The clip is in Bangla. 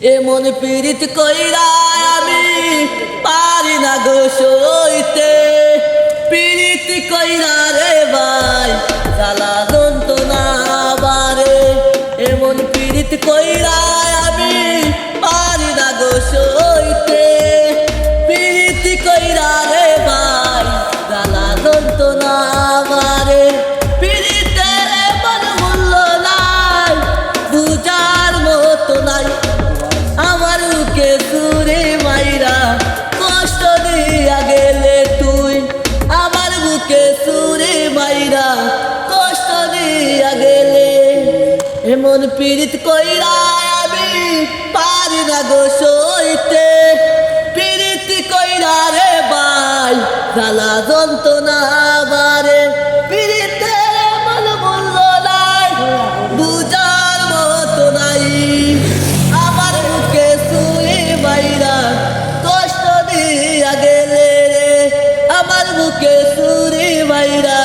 এমন পীড়িত কইরা আমি পারি না গো সইতে। পীড়িত কইরা রে ভাই, জ্বালা যন্ত্রণা বারে এমন পীড়িত কইরা পারি না গো সইতে। পীড়িত কইরা রে ভাই সুরে বাইরা কষ্ট দিয়া গেলে। এমন পীড়িত কইরা আমি পারি না গো সইতে। পীড়িত কইরা রে ভাই, জ্বালা যন্ত্রণা বারে পীড়িতের মতো নাই। আমার কষ্ট রে। আমার Almeida.